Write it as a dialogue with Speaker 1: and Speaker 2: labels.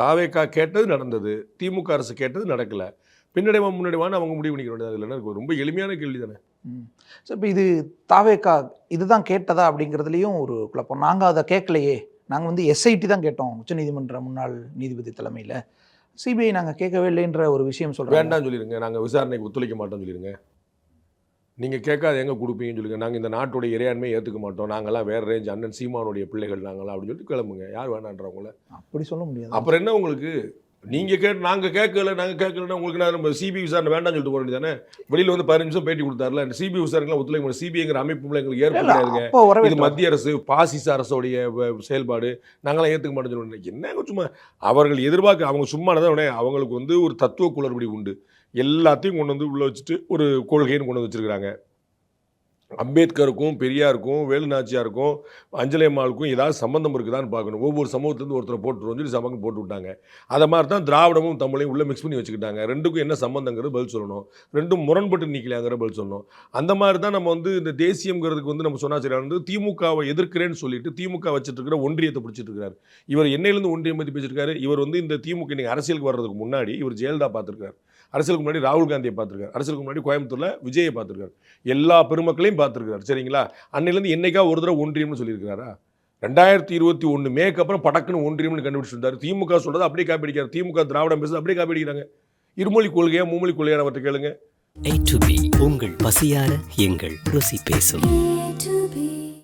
Speaker 1: தாவேக்கா கேட்டது நடந்தது திமுக அரசு கேட்டது நடக்கல. பின்னடைவா முன்னாடிவான்னு அவங்க முடிவு பண்ணிக்க வேண்டியது இல்லைன்னா ரொம்ப எளிமையான கேள்வி தானே.
Speaker 2: ஸோ இப்போ இது தாவேக்கா இதுதான் கேட்டதா அப்படிங்கிறதுலையும் ஒரு குழப்பம். நாங்கள் அதை கேட்கலையே. நாங்கள் வந்து எஸ்ஐடி தான் கேட்டோம் உச்சநீதிமன்ற முன்னாள் நீதிபதி தலைமையில். சிபிஐ நாங்கள் கேட்கவே இல்லைன்ற ஒரு விஷயம் சொல்கிறோம்
Speaker 1: வேண்டாம்னு சொல்லிடுங்க நாங்கள் விசாரணைக்கு ஒத்துழைக்க மாட்டோம்னு சொல்லிடுங்க நீங்கள் கேட்காத எங்கே கொடுப்பீங்கன்னு சொல்லுங்க. நாங்கள் இந்த நாட்டுடைய இறையாண்மையை ஏற்றுக்க மாட்டோம். நாங்களாம் வேற ரேஞ்ச் அண்ணன் சீமானுடைய பிள்ளைகள் நாங்களாம் அப்படின்னு சொல்லிட்டு கிளம்புங்க. யார் வேணான்றவங்கள.
Speaker 2: அப்படி சொல்ல முடியாது.
Speaker 1: அப்புறம் என்ன உங்களுக்கு? நீங்கள் கேட்டு நாங்கள் கேட்கல நாங்கள் கேட்கலன்னா உங்களுக்கு நான் நம்ம சிபி விசாரணை வேண்டாம்னு சொல்லிட்டு போக வேண்டியதானே? வெளியில் வந்து பதினஞ்சு நிமிஷம் பேட்டி கொடுத்தாருல சிபி விசாரணைலாம் ஒத்துழைக்க முடியும் சிபிஐங்கிற அமைப்பு எங்களுக்கு ஏற்ப கிடையாதுங்க
Speaker 2: அப்போ
Speaker 1: இது மத்திய அரசு பாசிச அரசோடைய செயல்பாடு. நாங்களாம் ஏற்றுக்க மாட்டோம்னு சொல்லுவோம் என்னங்க சும்மா அவர்கள் எதிர்பார்க்க அவங்க சும்மா தான் உடனே அவங்களுக்கு வந்து ஒரு தத்துவ குளறுபடி உண்டு. எல்லாத்தையும் கொண்டு வந்து உள்ளே வச்சுட்டு ஒரு கொள்கைன்னு கொண்டு வந்து வச்சிருக்கிறாங்க. அம்பேத்கருக்கும் பெரியாருக்கும் வேலுநாச்சியாருக்கும் அஞ்சலியம்மாளுக்கும் ஏதாவது சம்மந்தம் இருக்குதான்னு பார்க்கணும். ஒவ்வொரு சமூகத்துலேருந்து ஒருத்தரை போட்டுருவோம் சொல்லி சமக்கம் போட்டு விட்டாங்க. அதை மாதிரி தான் திராவிடமும் தமிழையும் உள்ளே மிக்ஸ் பண்ணி வச்சுக்கிட்டாங்க. ரெண்டுக்கும் என்ன சம்மந்தங்கிறது பதில் சொல்லணும். ரெண்டும் முரண்பட்டு நிற்கலாங்கிற பதில் சொல்லணும். அந்த மாதிரி தான் நம்ம வந்து இந்த தேசியங்கிறதுக்கு வந்து நம்ம சொன்னா சரியா வந்து திமுகவை எதிர்க்கிறேன்னு சொல்லிட்டு திமுக வச்சுட்டு இருக்கிற ஒன்றியத்தை பிடிச்சிட்டு இவர் என்னையிலேருந்து ஒன்றியம் பற்றி பேசியிருக்காரு. இவர் வந்து இந்த திமுக இன்னைக்கு அரசியலுக்கு வர்றதுக்கு முன்னாடி இவர் ஜெயலலிதா பார்த்துருக்காரு. அரசியலுக்கு முன்னாடி ராகுல் காந்தியை பார்த்துருக்காரு. அரசியலுக்கு முன்னாடி கோயம்புத்தூர்ல விஜயை பார்த்துருக்காரு. எல்லா பெருமக்களையும் பார்த்துருக்காரு. சரிங்களா? அன்னையிலேருந்து என்னைக்கா ஒரு தடவை ஒன்றியம்னு சொல்லியிருக்காரா ரெண்டாயிரத்தி இருபத்தி ஒன்று மேக்கு அப்புறம் படக்குன்னு ஒன்றியம்னு கண்டுபிடிச்சு இருந்தார் திமுக சொல்றது அப்படியே காப்பி அடிக்கிறார் திமுக திராவிடம் பேசுறது அப்படியே காப்பி அடிக்கிறாங்க இருமொழி கொள்கையா மும்மொழி கொள்கையா அவர்கிட்ட கேளுங்க.
Speaker 3: உங்கள் பசியார எங்கள் ருசி பேசும்.